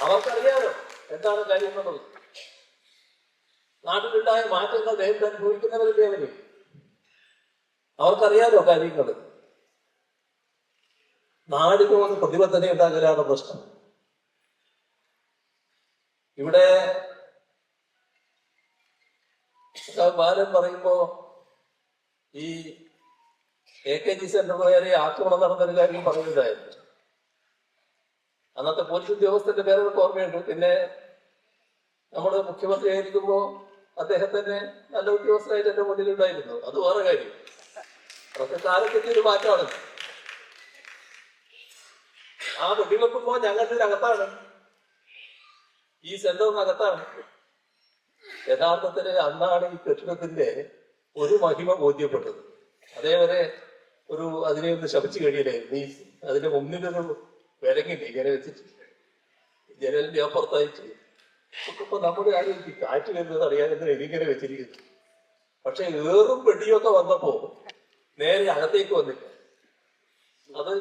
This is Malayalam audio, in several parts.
അവർക്കറിയാലോ എന്താണ് കാര്യം നാട്ടിലുണ്ടായ മാറ്റങ്ങൾ നേരിട്ട് അനുഭവിക്കുന്നവരല്ലേ അവർ? അവർക്കറിയാലോ കാര്യങ്ങൾ നാടിനോട് പ്രതിബദ്ധത ഉണ്ടാകലാണ് പ്രശ്നം. ഇവിടെ ബാലൻ പറയുമ്പോ ഈ എ കെ ജി സെന്റർ നേരെ ആക്രമണം നടന്നൊരു കാര്യം പറയുന്നുണ്ടായിരുന്നു അന്നത്തെ പോലീസ് ഉദ്യോഗസ്ഥന്റെ പേര് നമുക്ക് ഓർമ്മയുണ്ട്. പിന്നെ നമ്മുടെ മുഖ്യമന്ത്രി ആയിരിക്കുമ്പോ അദ്ദേഹത്തിന്റെ നല്ല ഉദ്യോഗസ്ഥരായിട്ട് എന്റെ മുന്നിൽ ഉണ്ടായിരുന്നു അത് വേറെ കാര്യം. അതൊക്കെ കാലത്തിന്റെ ഒരു മാറ്റമാണ്. ആ വെടിവെക്കുമ്പോ ഞങ്ങളുടെ അകത്താണ്. ഈ സെന്ററിനകത്താണ് യഥാർത്ഥത്തിൽ അന്നാണ് ഈ കെട്ടിടത്തിന്റെ ഒരു മഹിമ ബോധ്യപ്പെട്ടത്. അതേവരെ ഒരു അതിനെ ഒന്ന് ശപിച്ചു കഴിയില്ലേ നീ അതിന്റെ മുന്നിലൊരു വിലങ്ങില്ല ഇങ്ങനെ വെച്ചിട്ട് ജനലിന്റെ അപ്പുറത്തായിട്ട് ഇപ്പൊ നമ്മുടെ ആരും കാറ്റ് വരുന്നത് അറിയാതെ ഇതിങ്ങനെ വെച്ചിരിക്കുന്നു പക്ഷെ ഏറും പെടിയൊക്കെ വന്നപ്പോ നേരെ അകത്തേക്ക് വന്നില്ല. അത്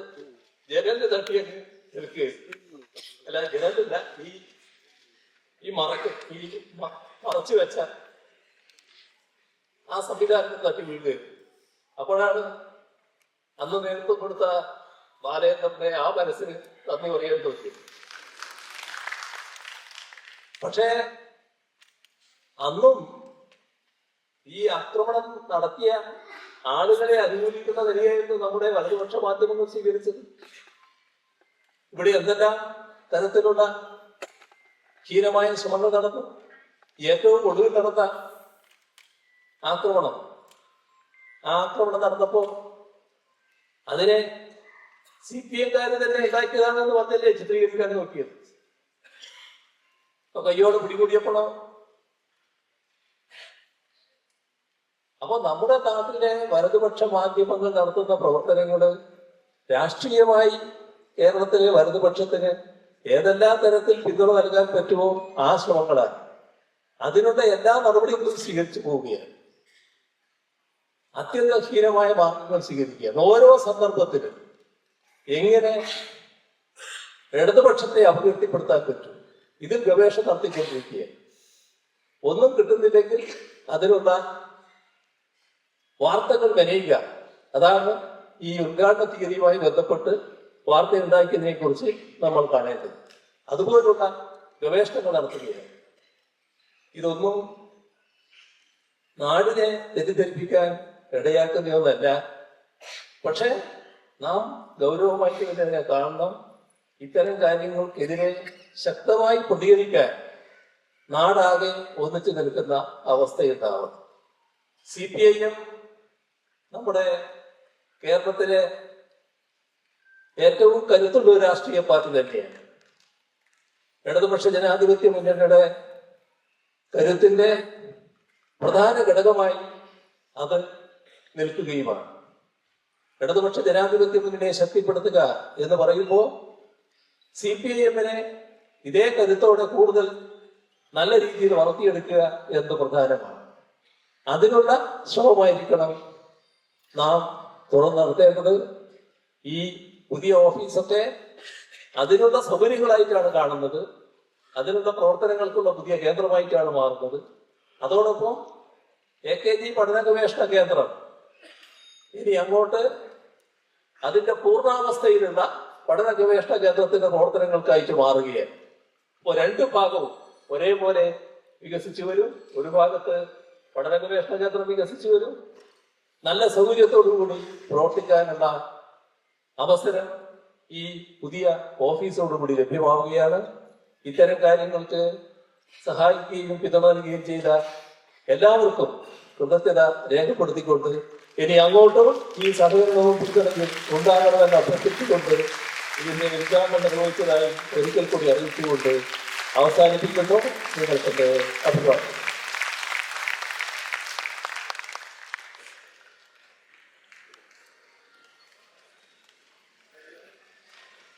ജനലിന് തട്ടിയൊക്കെ നിൽക്കുക അല്ല ജനലില്ല ഈ ഈ മറക്ക് ഈ മറച്ചു വെച്ച ആ സംവിധാനത്തിൽ തട്ടി വീഴുകയും അപ്പോഴാണ് അന്ന് നേതൃത്വം കൊടുത്ത ബാലേന്ദ്രന്റെ ആ മനസ്സിന് നന്ദി പറയാൻ തോന്നി. പക്ഷേ അന്നും ഈ ആക്രമണം നടത്തിയ ആളുകളെ അനുകൂലിക്കുന്ന നിലയായിരുന്നു നമ്മുടെ വലതുപക്ഷ മാധ്യമങ്ങൾ സ്വീകരിച്ചത്. ഇവിടെ എന്തെല്ലാം തരത്തിലുള്ള ഹീനമായ ശ്രമങ്ങൾ നടന്നു? ഏറ്റവും ഒടുവിൽ നടന്ന ആക്രമണം. ആ ആക്രമണം നടന്നപ്പോ അതിനെ സി പി എംകാര് തന്നെ ഇതാക്കിയതാണെന്ന് വന്നല്ലേ ചിത്രീകരിക്കാൻ നോക്കിയത്? കയ്യോട് പിടികൂടിയപ്പോഴോ? അപ്പൊ നമ്മുടെ നാട്ടിലെ വലതുപക്ഷ മാധ്യമങ്ങൾ നടത്തുന്ന പ്രവർത്തനങ്ങൾ രാഷ്ട്രീയമായി കേരളത്തിലെ വലതുപക്ഷത്തിന് ഏതെല്ലാം തരത്തിൽ പിന്തുണ നൽകാൻ പറ്റുമോ ആ ശ്രമങ്ങളാണ്. അതിനുള്ള എല്ലാ നടപടികളും സ്വീകരിച്ചു പോവുകയാണ്. അത്യന്തം അത്യന്തഹീനമായ മാർഗങ്ങൾ സ്വീകരിക്കുകയാണ്. ഓരോ സന്ദർഭത്തിലും എങ്ങനെ ഇടതുപക്ഷത്തെ അപകീർത്തിപ്പെടുത്താൻ പറ്റും? ഇതിൽ ഗവേഷണം നടത്തിക്കൊണ്ടിരിക്കുക ഒന്നും കിട്ടുന്നില്ലെങ്കിൽ അതിനുള്ള വാർത്തകൾ വരയുക. അതാണ് ഈ ഉദ്ഘാടന തീയതിയുമായി ബന്ധപ്പെട്ട് വാർത്ത ഉണ്ടാക്കിയതിനെ കുറിച്ച് നമ്മൾ കാണേണ്ടത് അതുപോലുള്ള ഗവേഷണങ്ങൾ നടത്തുകയാണ്. ഇതൊന്നും നാടിനെ തെറ്റിദ്ധരിപ്പിക്കാൻ ഇടയാക്കുന്നതൊന്നല്ല പക്ഷെ നാം ഗൗരവമായിട്ട് അതിനെ കാണണം ഇത്തരം കാര്യങ്ങൾക്കെതിരെ ശക്തമായി പ്രതികരിക്കാൻ നാടാകെ ഒന്നിച്ചു നിൽക്കുന്ന അവസ്ഥയുണ്ടാവണം സി പി ഐ എം നമ്മുടെ കേരളത്തിലെ ഏറ്റവും കരുത്തുള്ള ഒരു രാഷ്ട്രീയ പാർട്ടി തന്നെയാണ്. ഇടതുപക്ഷ ജനാധിപത്യ മുന്നണിയുടെ കരുത്തിന്റെ പ്രധാന ഘടകമായി അത് നിൽക്കുകയുമാണ്. ഇടതുപക്ഷ ജനാധിപത്യ മുന്നണിയെ ശക്തിപ്പെടുത്തുക എന്ന് പറയുമ്പോൾ സി പി ഐ എമ്മിനെ ഇതേ കരുത്തോടെ കൂടുതൽ നല്ല രീതിയിൽ വളർത്തിയെടുക്കുക എന്ന് പ്രധാനമാണ്. അതിനുള്ള ശ്രമമായിരിക്കണം നാം തുറന്നു നടത്തേണ്ടത്. ഈ പുതിയ ഓഫീസൊക്കെ അതിനുള്ള സൗകര്യങ്ങളായിട്ടാണ് കാണുന്നത്. അതിനുള്ള പ്രവർത്തനങ്ങൾക്കുള്ള പുതിയ കേന്ദ്രമായിട്ടാണ് മാറുന്നത്. അതോടൊപ്പം എ കെ ജി പഠന ഗവേഷണ കേന്ദ്രം. ഇനി അങ്ങോട്ട് അതിന്റെ പൂർണാവസ്ഥയിലുള്ള പഠന ഗവേഷണ കേന്ദ്രത്തിന്റെ പ്രവർത്തനങ്ങൾക്കായിട്ട് മാറുകയാണ്. അപ്പോൾ രണ്ട് ഭാഗവും ഒരേപോലെ വികസിച്ചു വരും. ഒരു ഭാഗത്ത് പഠന ഗവേഷണ കേന്ദ്രം വികസിച്ചു വരും. നല്ല സൗകര്യത്തോടുകൂടി പ്രവർത്തിക്കാനുള്ള അവസരം ഈ പുതിയ ഓഫീസോടുകൂടി ലഭ്യമാവുകയാണ്. ഇത്തരം കാര്യങ്ങൾക്ക് സഹായിക്കുകയും പിന്തുണ നൽകുകയും ചെയ്ത എല്ലാവർക്കും കൃതജ്ഞത രേഖപ്പെടുത്തിക്കൊണ്ട് ഇനി അങ്ങോട്ടും ഈ സഹകരണവും ഉണ്ടാകണമെന്ന് അഭ്യർത്ഥിച്ചുകൊണ്ട് ഇതിനെ ഉദ്ഘാടനം നിർവഹിച്ചതായി ഒരിക്കൽ കൂടി അറിയിച്ചുകൊണ്ട് അവസാനിപ്പിക്കുന്നു. നിങ്ങൾക്ക് അഭിപ്രായം